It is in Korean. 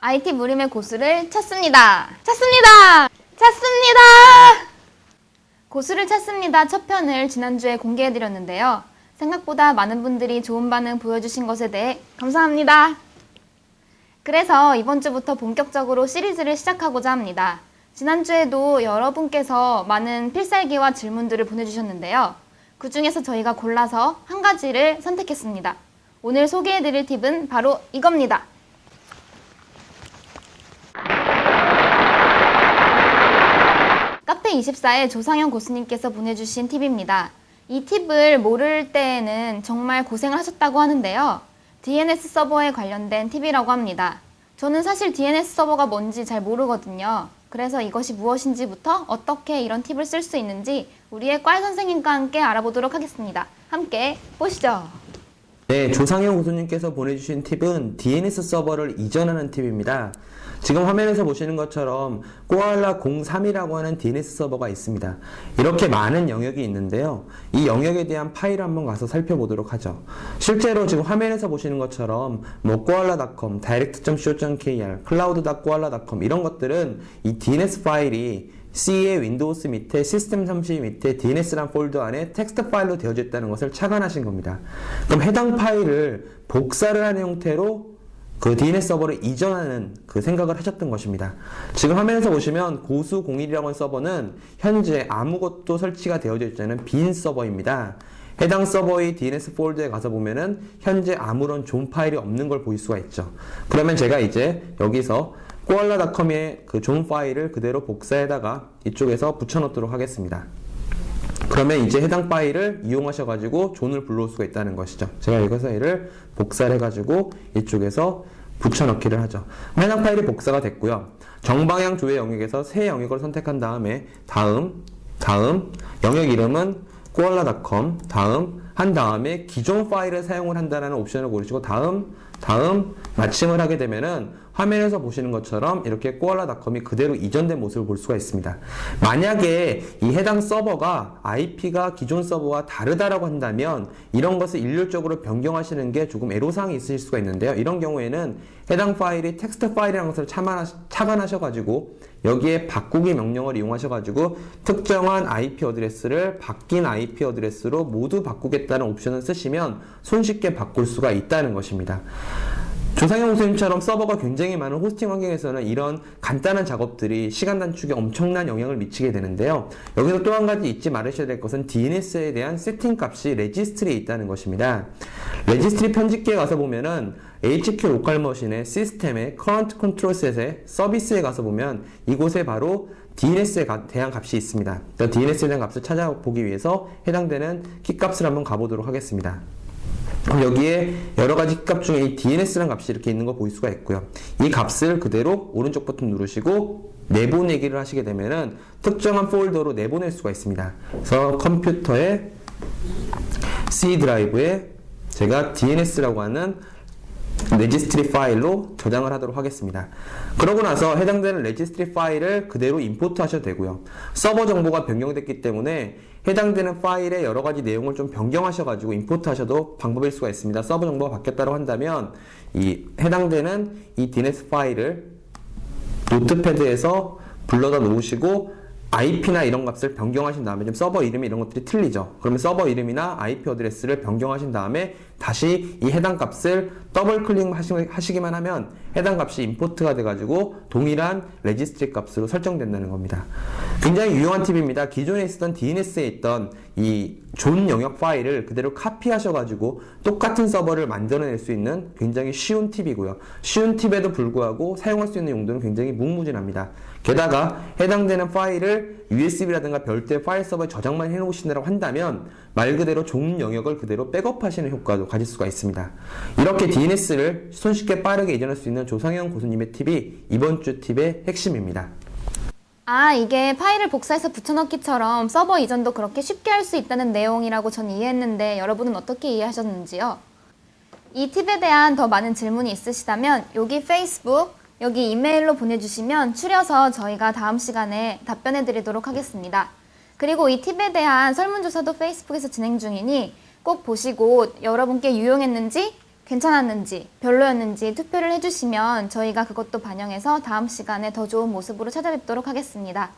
IT 무림의 고수를 찾습니다. 찾습니다. 찾습니다. 고수를 찾습니다. 첫 편을 지난주에 공개해드렸는데요. 생각보다 많은 분들이 좋은 반응 보여주신 것에 대해 감사합니다. 그래서 이번 주부터 본격적으로 시리즈를 시작하고자 합니다. 지난주에도 여러분께서 많은 필살기와 질문들을 보내주셨는데요. 그 중에서 저희가 골라서 한 가지를 선택했습니다. 오늘 소개해드릴 팁은 바로 이겁니다. 카페24의 조상현 고수님께서 보내주신 팁입니다. 이 팁을 모를 때에는 정말 고생을 하셨다고 하는데요. DNS 서버에 관련된 팁이라고 합니다. 저는 사실 DNS 서버가 뭔지 잘 모르거든요. 그래서 이것이 무엇인지부터 어떻게 이런 팁을 쓸 수 있는지 우리의 꽈 선생님과 함께 알아보도록 하겠습니다. 함께 보시죠. 네, 조상현 고수님께서 보내주신 팁은 DNS 서버를 이전하는 팁입니다. 지금 화면에서 보시는 것처럼 꼬알라 03이라고 하는 DNS 서버가 있습니다. 이렇게 많은 영역이 있는데요. 이 영역에 대한 파일을 한번 가서 살펴보도록 하죠. 실제로 지금 화면에서 보시는 것처럼 뭐 koala.com, direct.co.kr, cloud.koala.com 이런 것들은 이 DNS 파일이 C의 윈도우스 밑에 시스템 30 밑에 DNS란 폴더 안에 텍스트 파일로 되어져 있다는 것을 착안하신 겁니다. 그럼 해당 파일을 복사를 하는 형태로 그 DNS 서버를 이전하는 그 생각을 하셨던 것입니다. 지금 화면에서 보시면 고수01이라고 하는 서버는 현재 아무것도 설치가 되어져 있지 않은 빈 서버입니다. 해당 서버의 DNS 폴더에 가서 보면은 현재 아무런 존 파일이 없는 걸 보일 수가 있죠. 그러면 제가 이제 여기서 koala.com의 그 존 파일을 그대로 복사해다가 이쪽에서 붙여놓도록 하겠습니다. 그러면 이제 해당 파일을 이용하셔가지고 존을 불러올 수가 있다는 것이죠. 제가 여기서 얘를 복사를 해가지고 이쪽에서 붙여넣기를 하죠. 해당 파일이 복사가 됐고요. 정방향 조회 영역에서 새 영역을 선택한 다음에 다음, 다음, 영역 이름은 koala.com, 다음, 한 다음에 기존 파일을 사용을 한다는 옵션을 고르시고 다음, 다음, 마침을 하게 되면은 화면에서 보시는 것처럼 이렇게 koala.com이 그대로 이전된 모습을 볼 수가 있습니다. 만약에 이 해당 서버가 IP가 기존 서버와 다르다라고 한다면 이런 것을 일률적으로 변경하시는 게 조금 애로사항이 있으실 수가 있는데요. 이런 경우에는 해당 파일이 텍스트 파일이라는 것을 착안하셔가지고 여기에 바꾸기 명령을 이용하셔가지고 특정한 IP 어드레스를 바뀐 IP 어드레스로 모두 바꾸겠다는 옵션을 쓰시면 손쉽게 바꿀 수가 있다는 것입니다. 조상영 선생님처럼 서버가 굉장히 많은 호스팅 환경에서는 이런 간단한 작업들이 시간 단축에 엄청난 영향을 미치게 되는데요. 여기서 또 한 가지 잊지 말으셔야 될 것은 DNS에 대한 세팅 값이 레지스트리에 있다는 것입니다. 레지스트리 편집기에 가서 보면은 HQ 로컬 머신의 시스템의 current control set의 서비스에 가서 보면 이곳에 바로 DNS에 대한 값이 있습니다. DNS에 대한 값을 찾아보기 위해서 해당되는 키 값을 한번 가보도록 하겠습니다. 그럼 여기에 여러 가지 값 중에 이 DNS라는 값이 이렇게 있는 거 보일 수가 있고요. 이 값을 그대로 오른쪽 버튼 누르시고 내보내기를 하시게 되면은 특정한 폴더로 내보낼 수가 있습니다. 그래서 컴퓨터의 C 드라이브에 제가 DNS라고 하는 레지스트리 파일로 저장을 하도록 하겠습니다. 그러고 나서 해당되는 레지스트리 파일을 그대로 임포트 하셔도 되고요. 서버 정보가 변경됐기 때문에 해당되는 파일의 여러 가지 내용을 좀 변경하셔가지고 임포트 하셔도 방법일 수가 있습니다. 서버 정보가 바뀌었다고 한다면 이 해당되는 이 DNS 파일을 노트패드에서 불러다 놓으시고 IP나 이런 값을 변경하신 다음에 지금 서버 이름이 이런 것들이 틀리죠. 그러면 서버 이름이나 IP 어드레스를 변경하신 다음에 다시 이 해당 값을 더블 클릭 하시기만 하면 해당 값이 임포트가 돼가지고 동일한 레지스트리 값으로 설정된다는 겁니다. 굉장히 유용한 팁입니다. 기존에 있었던 DNS에 있던 이 존 영역 파일을 그대로 카피하셔가지고 똑같은 서버를 만들어낼 수 있는 굉장히 쉬운 팁이고요. 쉬운 팁에도 불구하고 사용할 수 있는 용도는 굉장히 무궁무진합니다. 게다가 해당되는 파일을 USB라든가 별도의 파일 서버에 저장만 해놓으신다고 한다면 말 그대로 좋은 영역을 그대로 백업하시는 효과도 가질 수가 있습니다. 이렇게 DNS를 손쉽게 빠르게 이전할 수 있는 조상현 고수님의 팁이 이번 주 팁의 핵심입니다. 아, 이게 파일을 복사해서 붙여넣기처럼 서버 이전도 그렇게 쉽게 할 수 있다는 내용이라고 전 이해했는데 여러분은 어떻게 이해하셨는지요? 이 팁에 대한 더 많은 질문이 있으시다면 여기 페이스북, 여기 이메일로 보내주시면 추려서 저희가 다음 시간에 답변해 드리도록 하겠습니다. 그리고 이 팁에 대한 설문조사도 페이스북에서 진행 중이니 꼭 보시고 여러분께 유용했는지 괜찮았는지, 별로였는지 투표를 해주시면 저희가 그것도 반영해서 다음 시간에 더 좋은 모습으로 찾아뵙도록 하겠습니다.